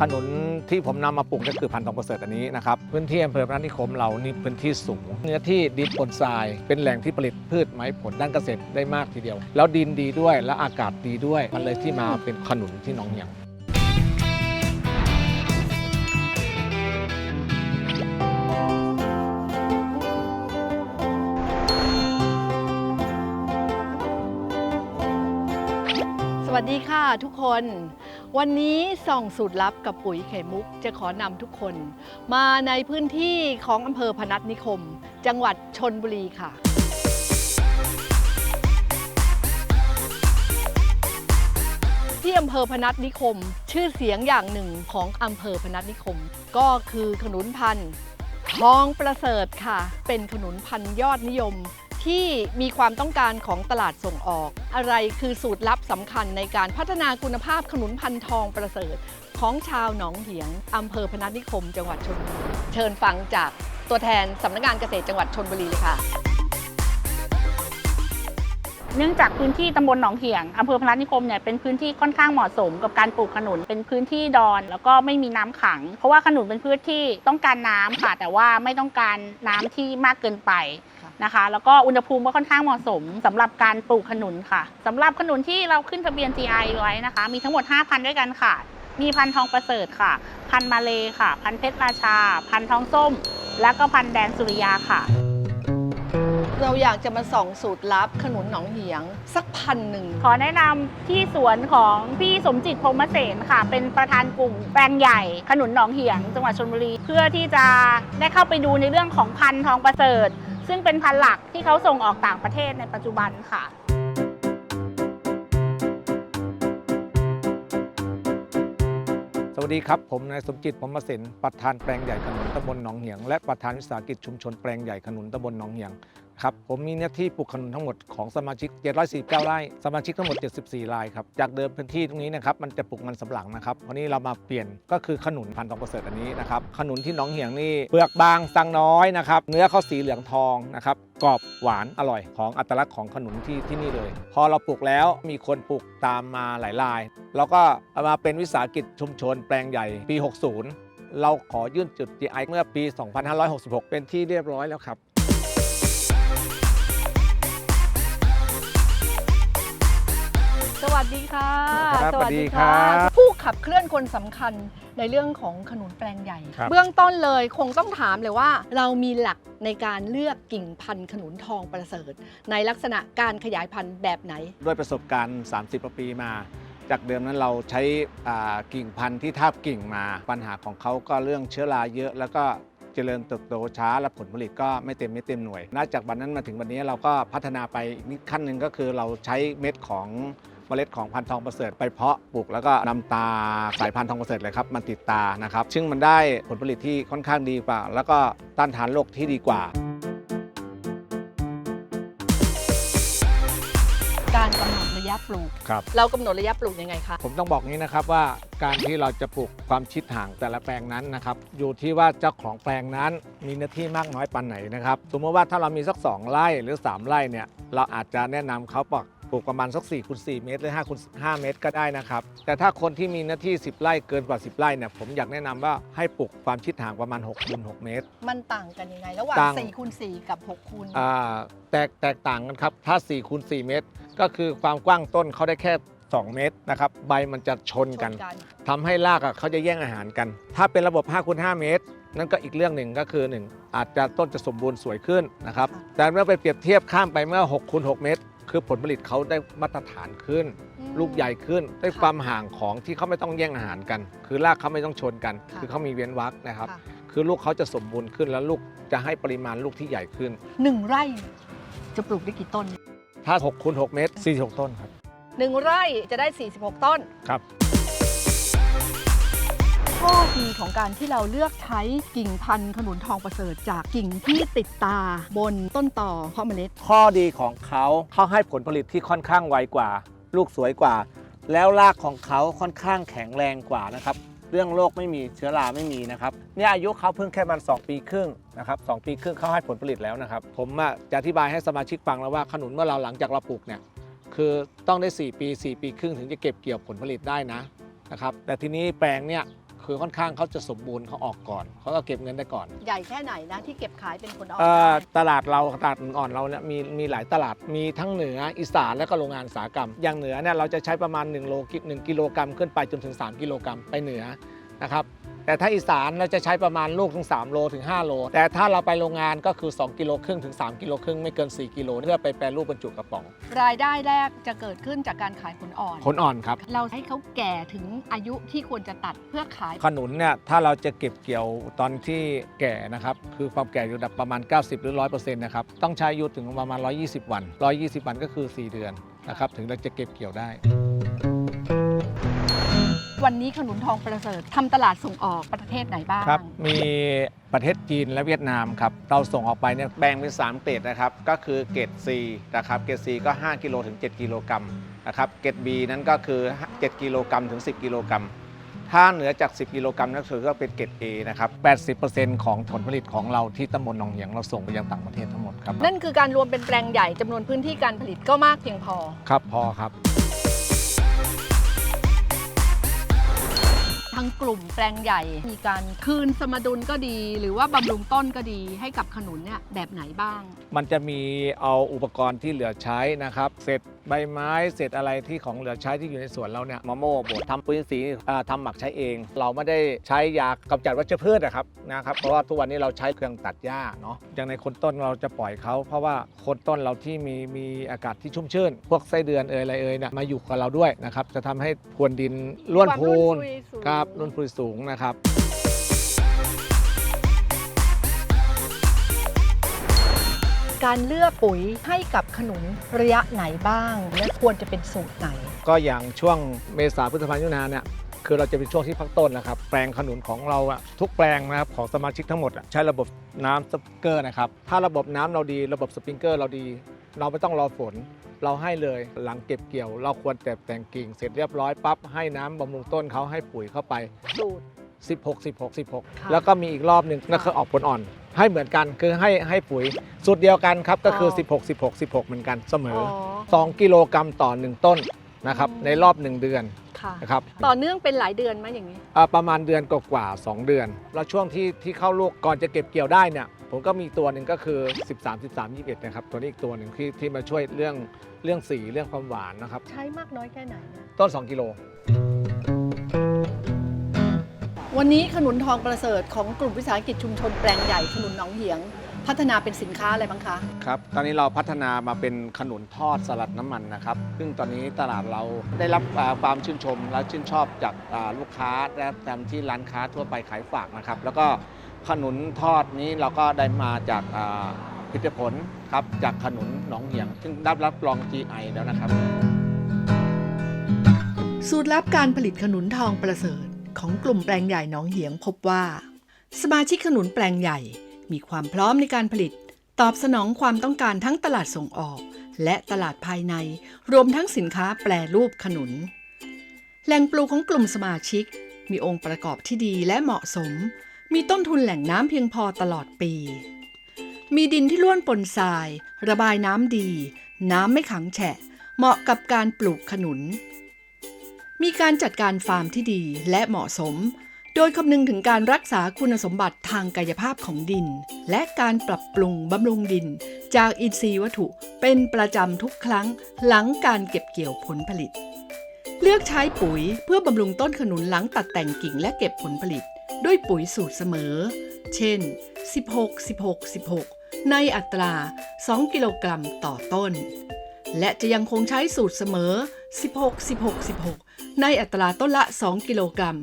ขนุนที่ผมนำมาปลูกก็คือพันธุ์ทองประเสริฐอันนี้นะครับพื้นที่อำเภอพระนิคมเรานี่พื้นที่สูง เนื้อที่ดินปนทราย เป็นแหล่งที่ผลิตพืชไม้ผลด้านเกษตรได้มากทีเดียว แล้วดินดีด้วยและอากาศดีด้วยมันเลยที่มาเป็นขนุนที่หนองเหี่ยงสวัสดีค่ะทุกคน วันนี้ส่องสูตรลับกับปุ๋ยไข่มุกจะขอนำทุกคน มาในพื้นที่ของอำเภอพนัสนิคม จังหวัดชนบุรีค่ะ ที่อำเภอพนัสนิคม ชื่อเสียงอย่างหนึ่งของอำเภอพนัสนิคม ก็คือขนุนพันธุ์ทองประเสริฐค่ะ เป็นขนุนพันธุ์ยอดนิยม ที่มีความต้องการของตลาดส่งออก อะไรคือสูตรลับสำคัญในการพัฒนาคุณภาพขนุนพันธุ์ทองประเสริฐ ของชาวหนองเหียงอำเภอพนัสนิคม จังหวัดชลบุรีเชิญฟังจากตัวแทนสำนักงานเกษตรจังหวัดชลบุรีเลยค่ะ เนื่องจากพื้นที่ตำบลหนองเหียงอำเภอพนัสนิคมเนี่ยเป็นพื้นที่ค่อนข้างเหมาะสมกับการปลูกขนุนเป็นพื้นที่ดอน แล้วก็ไม่มีน้ำขัง เพราะว่าขนุนเป็นพืชที่ต้องการน้ำค่ะ แต่ว่าไม่ต้องการน้ำที่มากเกินไป นะคะ แล้วก็อุณหภูมิก็ค่อนข้างเหมาะสมสำหรับการปลูกขนุนค่ะสำหรับขนุนที่เราขึ้นทะเบียน GI ไว้นะคะ มีทั้งหมด 5 พันธุ์ด้วยกันค่ะ มีพันธุ์ทองประเสริฐค่ะ พันธุ์มาเลค่ะ พันธุ์เพชรราชา พันธุ์ทองส้ม แล้วก็พันธุ์แดงสุริยาค่ะ เราอยากจะมาส่องสูตรลับขนุนหนองเหียงสักพันหนึ่ง ขอแนะนำที่สวนของพี่สมจิตพรหมเสนค่ะ เป็นประธานกลุ่มแปลงใหญ่ขนุนหนองเหียง จังหวัดชลบุรี เพื่อที่จะได้เข้าไปดูในเรื่องของพันธุ์ทองประเสริฐ ซึ่งเป็นพันธุ์หลักที่เขาส่งออกต่างประเทศในปัจจุบันค่ะ สวัสดีครับ ผมนายสมจิตพรหมเสนประธานแปลงใหญ่ขนุนตำบลหนองเหียง และประธานวิสาหกิจชุมชนแปลงใหญ่ขนุนตำบลหนองเหียง ครับผมมีหน้าที่ปลูกขนุนทั้งหมดของสมาชิก 749 ไร่ สมาชิกทั้งหมด 74 รายครับ จากเดิมพื้นที่ตรงนี้นะครับมันจะปลูกมันสำปะหลังนะครับ วันนี้เรามาเปลี่ยนก็คือขนุนพันธุ์ทองประเสริฐอันนี้นะครับ ขนุนที่หนองเหียงนี่เปลือกบางสังน้อยนะครับ เนื้อเขาสีเหลืองทองนะครับ กรอบหวานอร่อยของอัตลักษณ์ของขนุนที่ที่นี่เลย พอเราปลูกแล้วมีคนปลูกตามมาหลายรายเราก็เอามาเป็นวิสาหกิจชุมชนแปลงใหญ่ปี 60เราขอยื่นจุด GI เมื่อปี 2566 เป็นที่เรียบร้อยแล้วครับ สวัสดีค่ะครับสวัสดีครับผู้ขับเคลื่อนคนสำคัญในเรื่องของขนุนแปลงใหญ่ ครับ เบื้องต้นเลยคงต้องถามเลยว่า เรามีหลักในการเลือกกิ่งพันธุ์ขนุนทองประเสริฐ ในลักษณะการขยายพันธุ์แบบไหน ด้วยประสบการณ์ 30กว่าปีมา จากเดิมนั้นเราใช้อ่ากิ่งพันธุ์ที่ทาบกิ่งมา ปัญหาของเขาก็เรื่องเชื้อราเยอะ แล้วก็เจริญเติบโตช้าและผลผลิตก็ไม่เต็มไม่เต็มหน่วยน่าจากวันนั้นมาถึงวันนี้เราก็พัฒนาไปอีกนิดขั้นหนึ่งก็คือเราใช้เม็ดของ เมล็ดของพันธุ์ทองประเสริฐไปเพาะปลูกแล้วก็นำตาสายพันธุ์ทองประเสริฐเลยครับมันติดตานะครับ ซึ่งมันได้ผลผลิตที่ค่อนข้างดีกว่า แล้วก็ต้านทานโรคที่ดีกว่า การกำหนดระยะปลูก ครับ เรากำหนดระยะปลูกยังไงคะ ผมต้องบอกงี้นะครับว่าการที่เราจะปลูกความชิดห่างแต่ละแปลงนั้นนะครับ อยู่ที่ว่าเจ้าของแปลงนั้นมีเนื้อที่มากน้อยปานไหนนะครับ สมมติว่าถ้าเรามีสัก 2 ไร่หรือ 3 ไร่เนี่ยเราอาจจะแนะนำเขาปลูก ปลูกประมาณสัก4คูณ4เมตรหรือ5คูณ5เมตรก็ได้นะครับ แต่ถ้าคนที่มีเนื้อที่ 10 ไร่เกินกว่า 10 ไร่เนี่ยผมอยากแนะนำว่าให้ปลูกความชิดห่างประมาณ6คูณ6เมตร มันต่างกันยังไง ระหว่างต่าง 4คูณ4กับ6คูณอ่าแตกแตกต่างกันครับ ถ้า4คูณ4เมตร ก็คือความกว้างต้นเขาได้แค่ 2 เมตรนะครับใบมันจะชนกัน ทำให้รากอะเขาจะแย่งอาหารกัน ถ้าเป็นระบบ5คูณ5เมตร นั่นก็อีกเรื่องหนึ่งก็คือ 1 อาจจะต้นจะสมบูรณ์สวยขึ้นนะครับ แต่เมื่อไปเปรียบเทียบข้ามไปเมื่อ6คูณ6เมตร คือผลผลิตเขาได้มาตรฐานขึ้น อืม ลูกใหญ่ขึ้น ได้ค่ะความห่างของที่เขาไม่ต้องแย่งอาหารกัน คือรากเขาไม่ต้องชนกัน ค่ะ คือเขามีเว้นวรรคนะครับ ค่ะคือลูกเขาจะสมบูรณ์ขึ้นแล้วลูกจะให้ปริมาณลูกที่ใหญ่ขึ้น หนึ่งไร่จะปลูกได้กี่ต้น ถ้า6คูณ6เมตร46 ต้นครับ หนึ่งไร่จะได้ 46 ต้น ครับ ข้อดีของการที่เราเลือกใช้กิ่งพันธุ์ขนุนทองประเสริฐจากกิ่งที่ติดตาบนต้นต่อเพาะเมล็ด ข้อดีของเขาเขาให้ผลผลิตที่ค่อนข้างไวกว่า ลูกสวยกว่า แล้วรากของเขาค่อนข้างแข็งแรงกว่านะครับเรื่องโรคไม่มีเชื้อราไม่มีนะครับเนี่ยอายุเขาเพิ่งแค่มัน2ปีครึ่งนะครับสองปีครึ่งเขาให้ผลผลิตแล้วนะครับ ผมจะอธิบายให้สมาชิกฟังแล้วว่าขนุนเมื่อเราหลังจากเราปลูกเนี่ยคือต้องได้ 4 ปี 4 ปีครึ่งถึงจะเก็บเกี่ยวผลผลิตได้นะนะครับแต่ทีนี้แปลงเนี่ย คือค่อนข้างเขาจะสมบูรณ์เขาออกก่อนเขาก็เก็บเงินได้ก่อนใหญ่แค่ไหนนะที่เก็บขายเป็นผลออกเอ่อได้ตลาดเราตลาดอ่อนเราเนี่ยมีมีหลายตลาดมีทั้งเหนืออีสานและก็โรงงานอุตสาหกรรม อย่างเหนือเนี่ยเราจะใช้ประมาณ1โลกิหนึ่งกิโลกรัมขึ้นไปจนถึง 3 กิโลกรัมไปเหนือนะครับ แต่ถ้าอีสานเราจะใช้ประมาณลูกถึง 3 โลถึง 5 โล แต่ถ้าเราไปโรงงานก็คือ 2 กิโลครึ่งถึง 3 กิโลครึ่งไม่เกิน 4 กิโลเพื่อไปแปรรูปบรรจุกระป๋อง รายได้แรกจะเกิดขึ้นจากการขายผลอ่อน ผลอ่อนครับ เราให้เขาแก่ถึงอายุที่ควรจะตัดเพื่อขาย ขนุนเนี่ยถ้าเราจะเก็บเกี่ยวตอนที่แก่นะครับคือความแก่อยู่ระดับประมาณ 90 หรือ 100%นะครับต้องใช้อายุถึงประมาณ 120 วัน 120 วันก็คือ 4 เดือนนะครับถึงเราจะเก็บเกี่ยวได้ วันนี้ขนุนทองประเสริฐทำตลาดส่งออกประเทศไหนบ้าง ครับ มีประเทศจีนและเวียดนามครับ เราส่งออกไปเนี่ยแบ่งเป็น3เกรดนะครับ ก็คือเกรด C นะครับ เกรด C ก็ 5 กิโลถึง 7 กิโลกรัมนะครับ เกรด B นั้นก็คือ 7 กิโลกรัมถึง 10 กิโลกรัม ถ้าเหนือจาก 10 กิโลกรัมนั่นคือก็เป็นเกรด A นะครับ 80%ของผลผลิตของเราที่ตำบลหนองเหียงเราส่งไปยังต่างประเทศทั้งหมดครับ นั่นคือการรวมเป็นแปลงใหญ่จำนวนพื้นที่การผลิตก็มากเพียงพอ ครับพอครับ ทั้งกลุ่มแปลงใหญ่ มีการคืนสมดุลก็ดี หรือว่าบำรุงต้นก็ดีให้กับขนุนเนี่ยแบบไหนบ้าง มันจะมีเอาอุปกรณ์ที่เหลือใช้นะครับ เสร็จ ใบไม้เศษอะไรที่ของเหลือใช้ที่อยู่ในสวนเราเนี่ยมาโม่บดทำปุ๋ยอินทรีย์อ่าทำหมักใช้เอง เราไม่ได้ใช้ยากำจัดวัชพืชนะครับนะครับเพราะว่าทุกวันนี้เราใช้เครื่องตัดหญ้าเนาะอย่างในคนต้นเราจะปล่อยเขาเพราะว่าคนต้นเราที่มีมีอากาศที่ชุ่มชื้นพวกไส้เดือนเอ่ยอะไรเอ่ยเนี่ยมาอยู่กับเราด้วยนะครับจะทำให้พรวนดินร่วนความพูร่วนนซุยสูง ครับร่วนพูนสูงนะครับ การเลือกปุ๋ยให้กับขนุนระยะไหนบ้าง และควรจะเป็นสูตรไหน ก็อย่างช่วงเมษาพฤษภาคมมิถุนาเนี่ยคือเราจะเป็นช่วงที่พักต้นนะครับ แปลงขนุนของเราอะทุกแปลงนะครับของสมาชิกทั้งหมดอะใช้ระบบน้ำสปริงเกอร์นะครับ ถ้าระบบน้ำเราดีระบบสปริงเกอร์เราดี เราไม่ต้องรอฝน เราให้เลยหลังเก็บเกี่ยว เราควรแต่แต่งกิ่งเสร็จเรียบร้อยปั๊บให้น้ำบำรุงต้นเขาให้ปุ๋ยเข้าไปสูตร 16 16ค่ะ16 แล้วก็มีอีกรอบหนึ่งก็คือออกผลอ่อน ให้เหมือนกันคือให้ให้ปุ๋ยสูตรเดียวกันครับก็คือ 16 16 16 เหมือนกันเสมออ๋อ2กิโลกรัมต่อ 1 ต้นนะครับอืมในรอบ 1 เดือนค่ะนะครับต่อเนื่องเป็นหลายเดือนไหมอย่างนี้อ่าประมาณเดือนกว่าๆ2เดือน แล้วช่วงที่ที่เข้าลูกก่อนจะเก็บเกี่ยวได้เนี่ยผมก็มีตัวหนึ่งก็คือ 13 13 21นะครับตัวนี้อีกตัวหนึ่งที่ที่มาช่วยเรื่องเรื่องสีเรื่องความหวานนะครับ ใช้มากน้อยแค่ไหนนะต้น 2 กิโล วันนี้ขนุนทองประเสริฐของกลุ่มวิสาหกิจชุมชนแปลงใหญ่ขนุนหนองเหียง พัฒนาเป็นสินค้าอะไรบ้างคะ ครับ ตอนนี้เราพัฒนามาเป็นขนุนทอดสลัดน้ำมันนะครับ ซึ่งตอนนี้ตลาดเราได้รับอ่าความชื่นชม และชื่นชอบจากอ่าลูกค้าและตามที่ร้านค้าทั่วไปขายฝากนะครับ แล้วก็ขนุนทอดนี้เราก็ได้มาจากอ่าผลิตผลครับจากขนุนหนองเหียง ซึ่งได้รับรอง GI แล้วนะครับ สูตรลับการผลิตขนุนทองประเสริฐ ของกลุ่มแปลงใหญ่หนองเหียงพบว่า สมาชิกขนุนแปลงใหญ่มีความพร้อมในการผลิต ตอบสนองความต้องการทั้งตลาดส่งออก และตลาดภายใน รวมทั้งสินค้าแปรรูปขนุน แหล่งปลูกของกลุ่มสมาชิก มีองค์ประกอบที่ดีและเหมาะสม มีต้นทุนแหล่งน้ำเพียงพอตลอดปี มีดินที่ล้วนปนทราย ระบายน้ำดี น้ำไม่ขังแฉะ เหมาะกับการปลูกขนุน มีการจัดการฟาร์มที่ดีและเหมาะสม โดยคำนึงถึงการรักษาคุณสมบัติทางกายภาพของดิน และการปรับปรุงบำรุงดิน จากอินทรีย์วัตถุเป็นประจำทุกครั้งหลังการเก็บเกี่ยวผลผลิต เลือกใช้ปุ๋ยเพื่อบำรุงต้นขนุนหลังตัดแต่งกิ่งและเก็บผลผลิต ด้วยปุ๋ยสูตรเสมอ เช่น 16 16 16 ในอัตรา 2 กิโลกรัมต่อต้น และจะยังคงใช้สูตรเสมอ 16 16 16 ในอัตราต้นละ 2 กิโลกรัม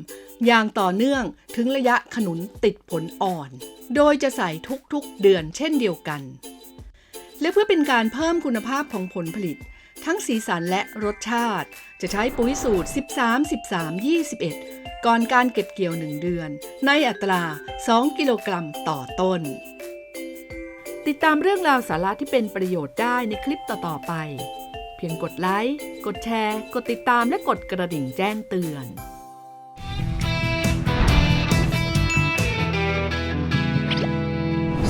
อย่างต่อเนื่องถึงระยะขนุนติดผลอ่อน โดยจะใส่ทุกๆเดือนเช่นเดียวกัน และเพื่อเป็นการเพิ่มคุณภาพของผลผลิต ทั้งสีสันและรสชาติ จะใช้ปุ๋ยสูตร 13 13 21 ก่อนการเก็บเกี่ยว 1 เดือน ในอัตรา 2 กิโลกรัมต่อต้น ติดตามเรื่องราวสาระที่เป็นประโยชน์ได้ในคลิปต่อๆไป เพียงกดไลค์ กดแชร์ กดติดตามและกดกระดิ่งแจ้งเตือน